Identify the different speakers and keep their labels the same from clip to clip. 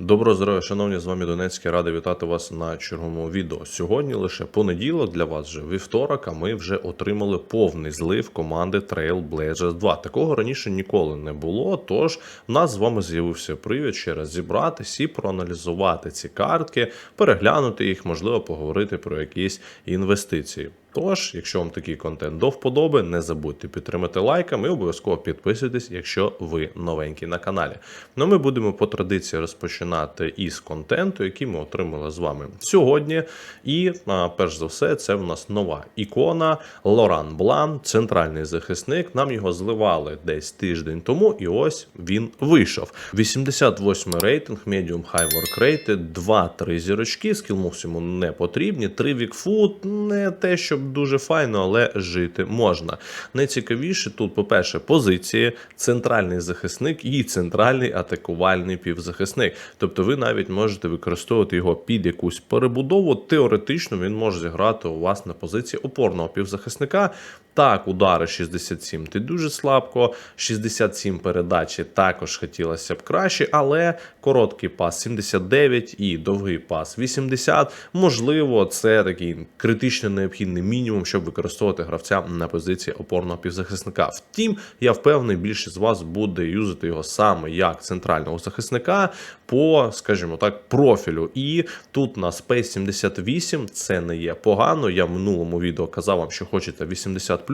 Speaker 1: Доброго здоров'я, шановні, з вами Донецький. Радий вітати вас на черговому відео. Сьогодні лише понеділок для вас вже вівторок, а ми вже отримали повний злив команди Trailblazers 2. Такого раніше ніколи не було. Тож в нас з вами з'явився привід ще раз зібратися і проаналізувати ці картки, переглянути їх, можливо, поговорити про якісь інвестиції. Тож, якщо вам такий контент до вподоби, не забудьте підтримати лайками і обов'язково підписуйтесь, якщо ви новенькі на каналі. Ну ми будемо по традиції розпочинати із контенту, який ми отримали з вами сьогодні. І перш за все, це в нас нова ікона Лоран Блан, центральний захисник. Нам його зливали десь тиждень тому, і ось він вийшов. 88 рейтинг, medium high work rate, 2-3 зірочки, скілмувс йому не потрібні, 3 вікфут, не те, щоб дуже файно, але жити можна. Найцікавіше тут, по-перше, позиції, центральний захисник і центральний атакувальний півзахисник. Тобто ви навіть можете використовувати його під якусь перебудову. Теоретично він може зіграти у вас на позиції опорного півзахисника. Так, удари 67 ти дуже слабко, 67 передачі також хотілося б краще, але короткий пас 79 і довгий пас 80. Можливо, це такий критично необхідний мінімум, щоб використовувати гравця на позиції опорного півзахисника. Втім, я впевнений, більшість з вас буде юзати його саме як центрального захисника по, скажімо так, профілю. І тут на Space 78 це не є погано. Я в минулому відео казав вам, що хочете 80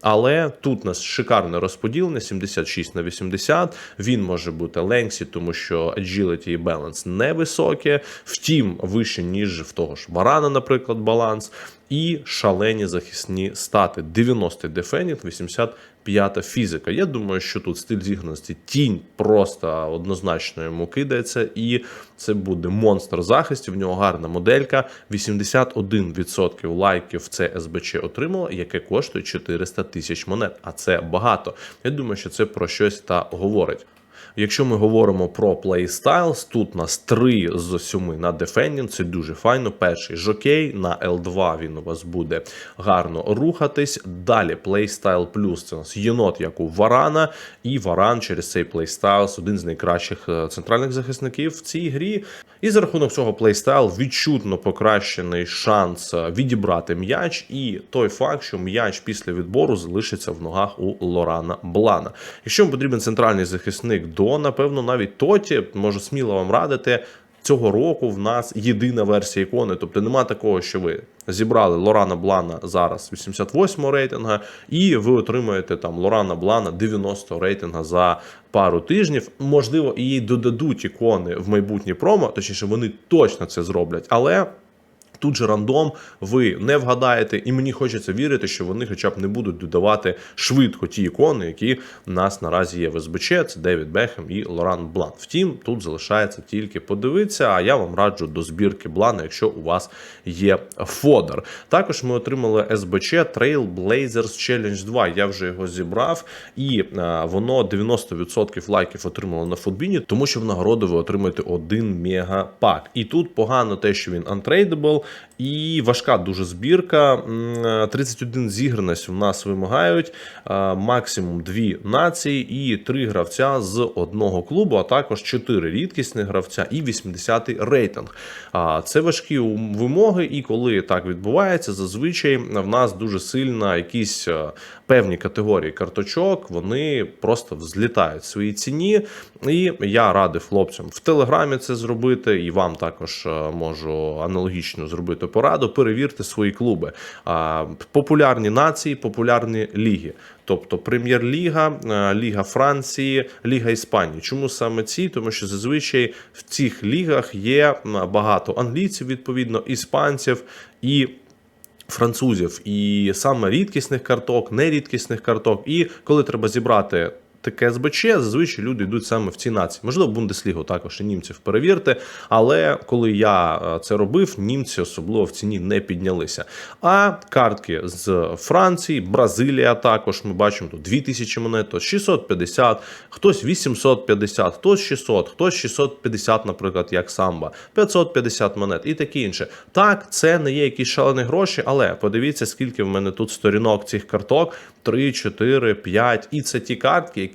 Speaker 1: але тут у нас шикарне розподілення 76 на 80. Він може бути ленсі, тому що agility і balance невисокі, втім, вище, ніж в того ж барана, наприклад, баланс. І шалені захисні стати 90 дефенінг, 85 фізика. Я думаю, що тут стиль зіграності тінь просто однозначно йому кидається, і це буде монстр захистів. В нього гарна моделька. 81% лайків це СБЧ отримало, яке коштує 400 тисяч монет. А це багато. Я думаю, що це про щось та говорить. Якщо ми говоримо про плейстайлс, тут нас 3 з 7 на Defending, це дуже файно. Перший жокей, на L2 він у вас буде гарно рухатись. Далі плейстайл плюс це у нас єнот, як у Варана, і Варан через цей плейстайлс один з найкращих е, центральних захисників в цій грі. І за рахунок цього плейстайл відчутно покращений шанс відібрати м'яч, і той факт, що м'яч після відбору залишиться в ногах у Лорана Блана. Якщо вам потрібен центральний захисник до, напевно, навіть Тоті, можу сміло вам радити. Цього року в нас єдина версія ікони, тобто нема такого, що ви зібрали Лорана Блана зараз 88 рейтинга, і ви отримаєте там Лорана Блана 90 рейтинга за пару тижнів. Можливо, їй додадуть ікони в майбутнє промо, точніше, вони точно це зроблять, але. Тут же рандом, ви не вгадаєте, і мені хочеться вірити, що вони хоча б не будуть додавати швидко ті ікони, які в нас наразі є в СБЧ. Це Девід Бехем і Лоран Блан. Втім, тут залишається тільки подивитися. А я вам раджу до збірки Блана, якщо у вас є фодер. Також ми отримали СБЧ Trailblazers Challenge 2. Я вже його зібрав, і а, воно 90% лайків отримало на футбіні, тому що в нагороду ви отримаєте один мегапак. І тут погано те, що він untradeable, і важка дуже збірка. 31 зіграність в нас вимагають, максимум 2 нації і 3 гравця з одного клубу, а також 4 рідкісних гравця і 80-й рейтинг. Це важкі вимоги, і коли так відбувається, зазвичай в нас дуже сильна якісь певні категорії карточок, вони просто взлітають в своїй ціні. І я радив хлопцям в Телеграмі це зробити, і вам також е, можу аналогічно зробити пораду. Перевірте свої клуби. Популярні нації, популярні ліги. Тобто Прем'єр-ліга, е, Ліга Франції, Ліга Іспанії. Чому саме ці? Тому що зазвичай в цих лігах є багато англійців, відповідно, іспанців і. Французів і саме рідкісних карток, нерідкісних карток. І коли треба зібрати таке СБЧ, зазвичай люди йдуть саме в ці нації. Можливо, Бундеслігу також і німців перевірте. Але коли я е, це робив, німці особливо в ціні не піднялися. А картки з Франції, Бразилія також ми бачимо тут 2000 монет, то 650, хтось 850, хтось 600, хтось 650, наприклад, як самба, 550 монет і таке інше. Так, це не є якісь шалені гроші, але подивіться, скільки в мене тут сторінок цих карток: 3, 4, 5. І це ті картки, які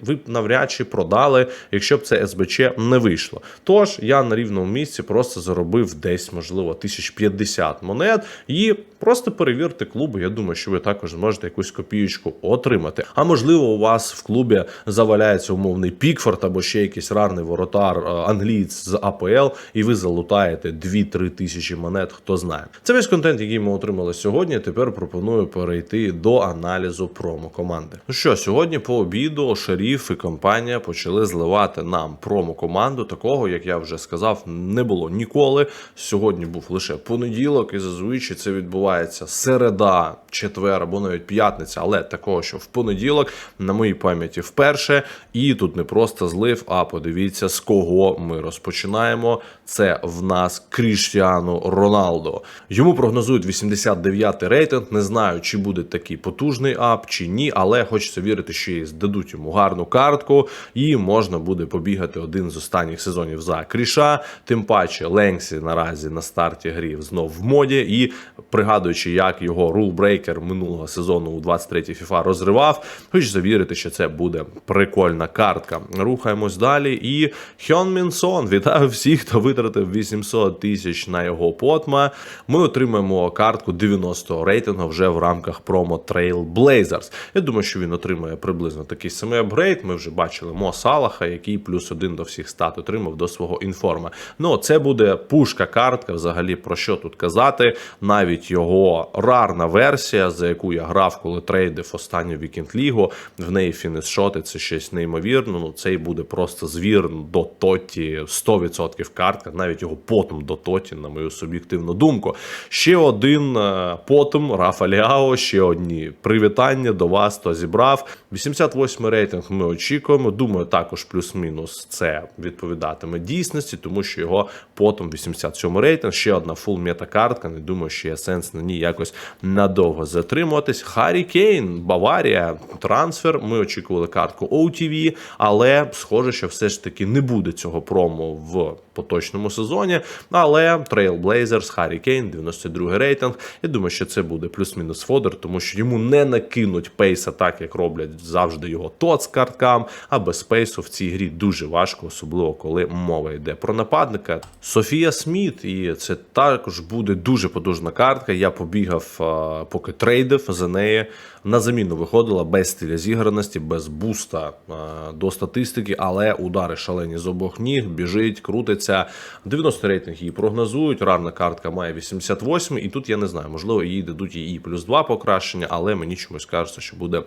Speaker 1: ви б навряд чи продали, якщо б це СБЧ не вийшло. Тож я на рівному місці просто заробив десь, можливо, 1050 монет і просто перевірте клуби. Я думаю, що ви також зможете якусь копієчку отримати. А можливо, у вас в клубі заваляється умовний Пікфорд або ще якийсь рарний воротар е, англієць з АПЛ, і ви залутаєте 2-3 тисячі монет, хто знає. Це весь контент, який ми отримали сьогодні. Тепер пропоную перейти до аналізу промо команди. Ну що, сьогодні по обіду шеріф і компанія почали зливати нам промо команду. Такого, як я вже сказав, не було ніколи. Сьогодні був лише понеділок, і зазвичай це відбувається середа, четвер або навіть п'ятниця, але такого, що в понеділок на моїй пам'яті вперше. І тут не просто злив, а подивіться, з кого ми розпочинаємо. Це в нас Кріштіану Роналдо. Йому прогнозують 89-й рейтинг. Не знаю, чи буде такий потужний ап, чи ні, але хочеться вірити, що і здадуть йому гарну картку, і можна буде побігати один з останніх сезонів за Кріша. Тим паче Ленксі наразі на старті грів знов в моді. І пригадуючи, як його рулбрейкер минулого сезону у 23-й FIFA розривав, хочеться вірити, що це буде прикольна картка. Рухаємось далі. І Хьон Мінсон вітаю всіх, хто витратив 800 тисяч на його потма. Ми отримаємо картку 90 рейтингу вже в рамках промо Trail Blazers. Я думаю, що він отримає приблизно такий самий апгрейд. Ми вже бачили Мо Салаха, який плюс один до всіх стат отримав до свого інформа. Ну, це буде пушка картка. Взагалі про що тут казати? Навіть його рарна версія, за яку я грав, коли трейдив останню вікенд лігу. В неї фінішоти це щось неймовірно. Ну цей буде просто звір до тоті 100% картка, навіть його потом до тоті, на мою суб'єктивну думку. Ще один е, потом Рафа Ліао, ще одні привітання до вас, хто зібрав. 88 рейтинг ми очікуємо. Думаю, також плюс-мінус це відповідатиме дійсності, тому що його потом 87 рейтинг. Ще одна фул мета картка. Не думаю, що є сенс на ній якось надовго затримуватись. Харі Кейн, Баварія, трансфер. Ми очікували картку OTV, але схоже, що все ж таки не буде цього промо в поточному сезоні. Але Trailblazers, Харі Кейн, 92 рейтинг. Я думаю, що це буде плюс-мінус фодер, тому що йому не накинуть пейса так, як роблять завжди його тот з карткам. А без пейсу в цій грі дуже важко, особливо коли мова йде про нападника. Софія Сміт, і це також буде дуже потужна картка. Я побігав, поки трейдив за неї. На заміну виходила без стиля зіграності, без буста до статистики, але удари шалені з обох ніг, біжить, крутиться. 90 рейтинг її прогнозують. Рарна картка має 88, і тут я не знаю, можливо, їй дадуть її плюс 2 покращення, але мені чомусь кажеться, що буде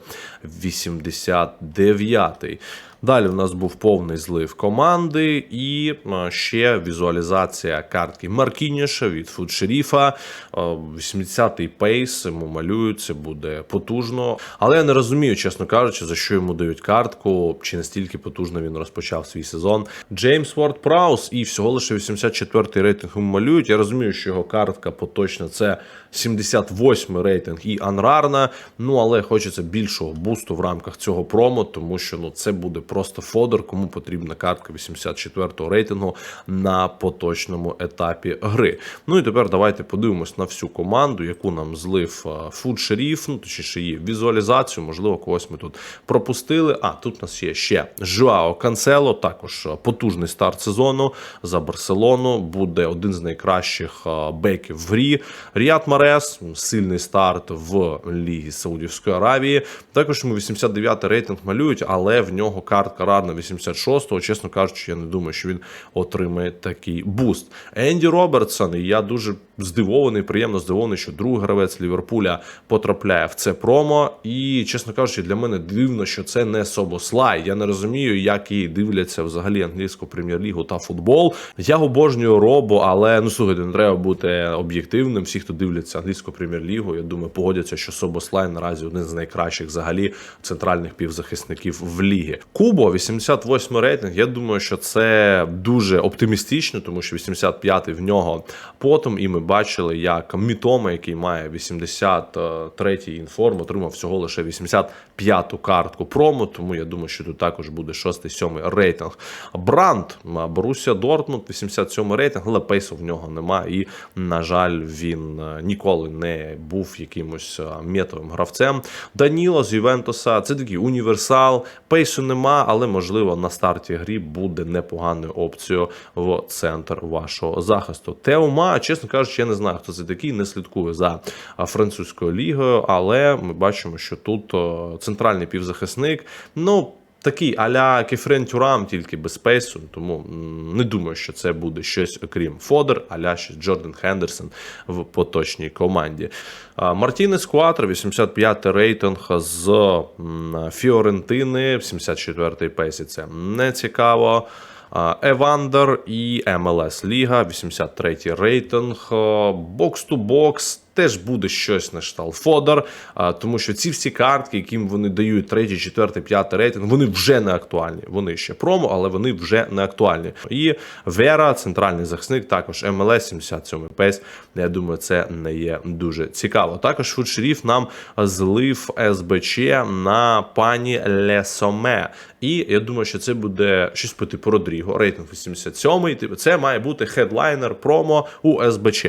Speaker 1: 89. Далі в нас був повний злив команди і ще візуалізація картки Маркініша від Фуд Шеріфа. 80-й пейс йому малюють, це буде потужно. Але я не розумію, чесно кажучи, за що йому дають картку, чи настільки потужно він розпочав свій сезон. Джеймс Ворд Праус і всього лише 84-й рейтинг йому малюють. Я розумію, що його картка поточна це 78 рейтинг і анрарна. Ну але хочеться більшого бусту в рамках цього промо, тому що ну це буде просто фодор, кому потрібна картка 84-го рейтингу на поточному етапі гри. Ну і тепер давайте подивимось на всю команду, яку нам злив фуд шеріф, ну точніше її візуалізацію. Можливо, когось ми тут пропустили. А тут у нас є ще Жуао Канцело, також потужний старт сезону за Барселону. Буде один з найкращих беків в грі. Ріат Марес, сильний старт в Лігі Саудівської Аравії. Також йому 89 рейтинг малюють, але в нього картка радна 86-го. Чесно кажучи, я не думаю, що він отримає такий буст. Енді Робертсон, і я дуже здивований, приємно здивований, що другий гравець Ліверпуля потрапляє в це промо. І, чесно кажучи, для мене дивно, що це не Собослай. Я не розумію, як її дивляться взагалі англійську прем'єр-лігу та футбол. Я обожнюю робу, але ну слухайте, не треба бути об'єктивним. Всі, хто дивляться англійську прем'єр-лігу, я думаю, погодяться, що Собослай наразі один з найкращих взагалі центральних півзахисників в лігі. Кубо 88 рейтинг. Я думаю, що це дуже оптимістично, тому що 85-й в нього потом, і ми бачили, як Мітома, який має 83-й інформ, отримав всього лише 85-ту картку промо. Тому я думаю, що тут також буде 6-7 рейтинг. Бранд Борусія Дортмунд, 87 рейтинг, але пейсу в нього немає. І, на жаль, він е, ніколи не був якимось е, метовим гравцем. Даніло з Ювентуса це такий універсал. Пейсу нема, але можливо на старті грі буде непоганою опцією в центр вашого захисту. Теома, чесно кажучи, я не знаю, хто це такий, не слідкую за французькою лігою, але ми бачимо, що тут центральний півзахисник. Ну. Такий аля Кефрен Тюрам, тільки без пейсу, тому не думаю, що це буде щось окрім Фодер, аля щось Джордан Хендерсон в поточній команді. Мартінес Куатро, 85 рейтинг з Фіорентини, 74-й пейсі. Це не цікаво. Евандер і МЛС Ліга, 83-й рейтинг. Бокс-ту-бокс. Теж буде щось на кшталт Фодор, тому що ці всі картки, яким вони дають третій, четвертий, п'ятий рейтинг, вони вже не актуальні. Вони ще промо, але вони вже не актуальні. І Вера, центральний захисник, також МЛС 77 пейс. Я думаю, це не є дуже цікаво. Також Фудшеріф нам злив СБЧ на пані Лесоме. І я думаю, що це буде щось по типу Родріго. Рейтинг 87 Типу, це має бути хедлайнер промо у СБЧ.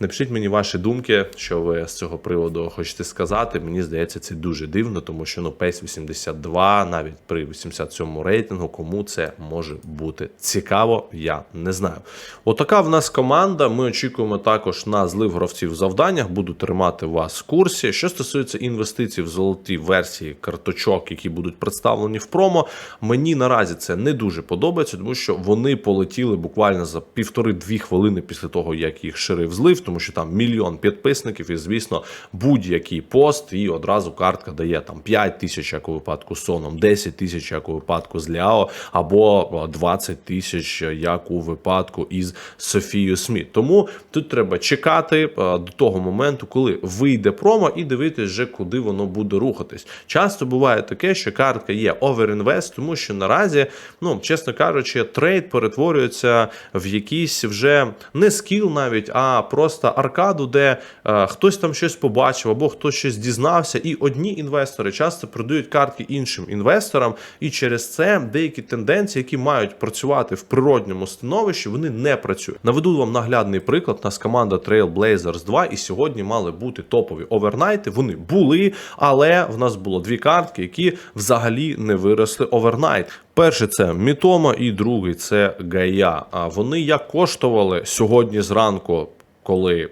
Speaker 1: Напишіть мені ваші думки, що ви з цього приводу хочете сказати. Мені здається, це дуже дивно, тому що ну PES 82, навіть при 87 рейтингу, кому це може бути цікаво, я не знаю. Отака в нас команда. Ми очікуємо також на злив гравців в завданнях. Буду тримати вас в курсі. Що стосується інвестицій в золоті версії карточок, які будуть представлені в промо, мені наразі це не дуже подобається, тому що вони полетіли буквально за півтори-дві хвилини після того, як їх ширив злив тому що там мільйон підписників, і звісно, будь-який пост, і одразу картка дає там 5 тисяч, як у випадку з Соном, 10 тисяч, як у випадку з Ляо, або 20 тисяч, як у випадку із Софією Сміт. Тому тут треба чекати е, до того моменту, коли вийде промо, і дивитись вже, куди воно буде рухатись. Часто буває таке, що картка є оверінвест, тому що наразі, ну чесно кажучи, трейд перетворюється в якийсь вже не скіл навіть, а просто аркаду, де е, хтось там щось побачив або хтось щось дізнався, і одні інвестори часто продають картки іншим інвесторам, і через це деякі тенденції, які мають працювати в природньому становищі, вони не працюють. Наведу вам наглядний приклад. Нас команда Trailblazers 2, і сьогодні мали бути топові овернайти. Вони були, але в нас було дві картки, які взагалі не виросли овернайт. Перший це Мітома, і другий це Гая. А вони як коштували сьогодні зранку коли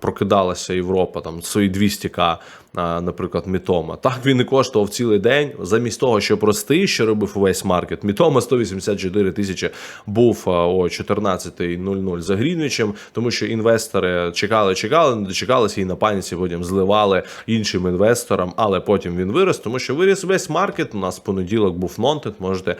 Speaker 1: прокидалася Європа, там свої 200к, а, наприклад, Мітома. Так він і коштував цілий день. Замість того, щоб рости, що робив увесь маркет. Мітома 184 тисячі був о 14.00 за Грінвічем, тому що інвестори чекали, чекали, не дочекалися і на паніці потім зливали іншим інвесторам, але потім він вирос, тому що виріс весь маркет. У нас понеділок був нонтет. Можете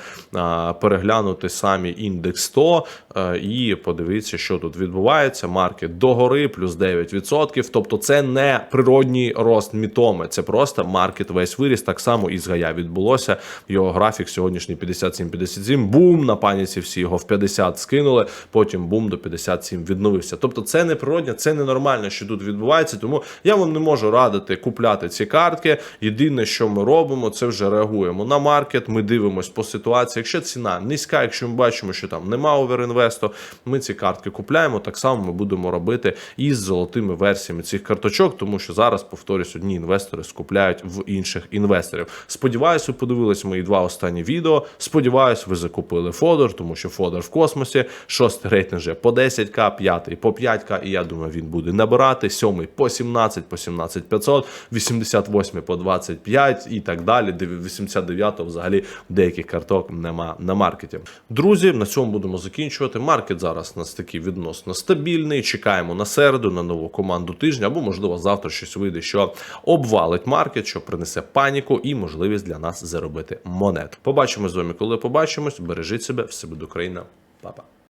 Speaker 1: переглянути самі індекс 100 а, і подивитися, що тут відбувається. Маркет догори, плюс 9%. Тобто, це не природній рост мітоми, це просто маркет весь виріс. Так само і з Гая відбулося. Його графік сьогоднішній 57-57. Бум на паніці всі його в 50 скинули. Потім бум до 57 відновився. Тобто, це не природня, це ненормально, що тут відбувається. Тому я вам не можу радити купляти ці картки. Єдине, що ми робимо, це вже реагуємо на маркет. Ми дивимося по ситуації. Якщо ціна низька, якщо ми бачимо, що там нема оверінвесту, ми ці картки купляємо. Так само ми будемо робити із золотими версіями цих карточок, тому що зараз, повторюсь, інвестори скупляють в інших інвесторів. Сподіваюся, ви подивились мої два останні відео. Сподіваюсь, ви закупили Фодор, тому що Фодор в космосі. Шостий рейтинг вже по 10к, п'ятий по 5к, і я думаю, він буде набирати. Сьомий по 17, по 17 500, 88 по 25 і так далі. 89 взагалі деяких карток нема на маркеті. Друзі, на цьому будемо закінчувати. Маркет зараз у нас такий відносно стабільний. Чекаємо на середу, на нову команду тижня, або можливо завтра щось вийде, що обвалить маркет, що принесе паніку і можливість для нас заробити монет. Побачимо з вами, коли побачимось. Бережіть себе, все буде Україна, Па-па.